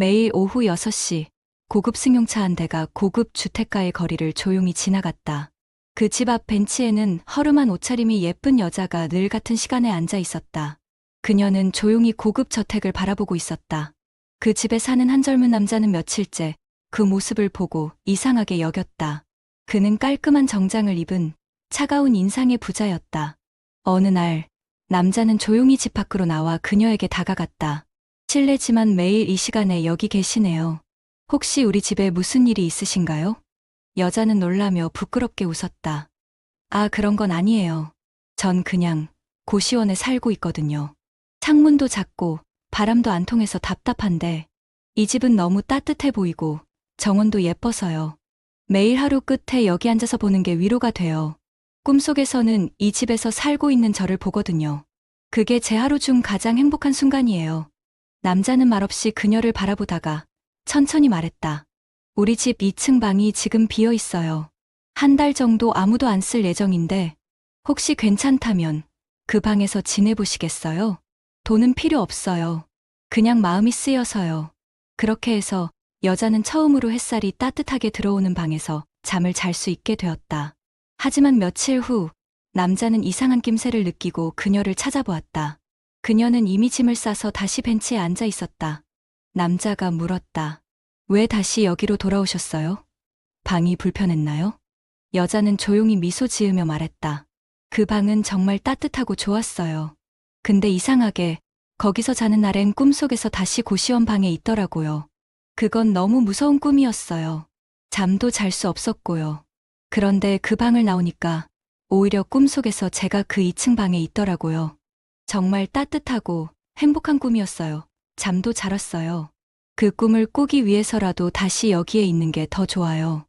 매일 오후 6시 고급 승용차 한 대가 고급 주택가의 거리를 조용히 지나갔다. 그 집 앞 벤치에는 허름한 옷차림이 예쁜 여자가 늘 같은 시간에 앉아 있었다. 그녀는 조용히 고급 저택을 바라보고 있었다. 그 집에 사는 한 젊은 남자는 며칠째 그 모습을 보고 이상하게 여겼다. 그는 깔끔한 정장을 입은 차가운 인상의 부자였다. 어느 날 남자는 조용히 집 밖으로 나와 그녀에게 다가갔다. 실례지만 매일 이 시간에 여기 계시네요. 혹시 우리 집에 무슨 일이 있으신가요? 여자는 놀라며 부끄럽게 웃었다. 아, 그런 건 아니에요. 전 그냥 고시원에 살고 있거든요. 창문도 작고 바람도 안 통해서 답답한데 이 집은 너무 따뜻해 보이고 정원도 예뻐서요. 매일 하루 끝에 여기 앉아서 보는 게 위로가 돼요. 꿈속에서는 이 집에서 살고 있는 저를 보거든요. 그게 제 하루 중 가장 행복한 순간이에요. 남자는 말없이 그녀를 바라보다가 천천히 말했다. 우리 집 2층 방이 지금 비어 있어요. 한 달 정도 아무도 안 쓸 예정인데 혹시 괜찮다면 그 방에서 지내보시겠어요? 돈은 필요 없어요. 그냥 마음이 쓰여서요. 그렇게 해서 여자는 처음으로 햇살이 따뜻하게 들어오는 방에서 잠을 잘 수 있게 되었다. 하지만 며칠 후 남자는 이상한 낌새를 느끼고 그녀를 찾아보았다. 그녀는 이미 짐을 싸서 다시 벤치에 앉아 있었다. 남자가 물었다. 왜 다시 여기로 돌아오셨어요? 방이 불편했나요? 여자는 조용히 미소 지으며 말했다. 그 방은 정말 따뜻하고 좋았어요. 근데 이상하게 거기서 자는 날엔 꿈속에서 다시 고시원 방에 있더라고요. 그건 너무 무서운 꿈이었어요. 잠도 잘 수 없었고요. 그런데 그 방을 나오니까 오히려 꿈속에서 제가 그 2층 방에 있더라고요. 정말 따뜻하고 행복한 꿈이었어요. 잠도 잘 왔어요. 그 꿈을 꾸기 위해서라도 다시 여기에 있는 게 더 좋아요.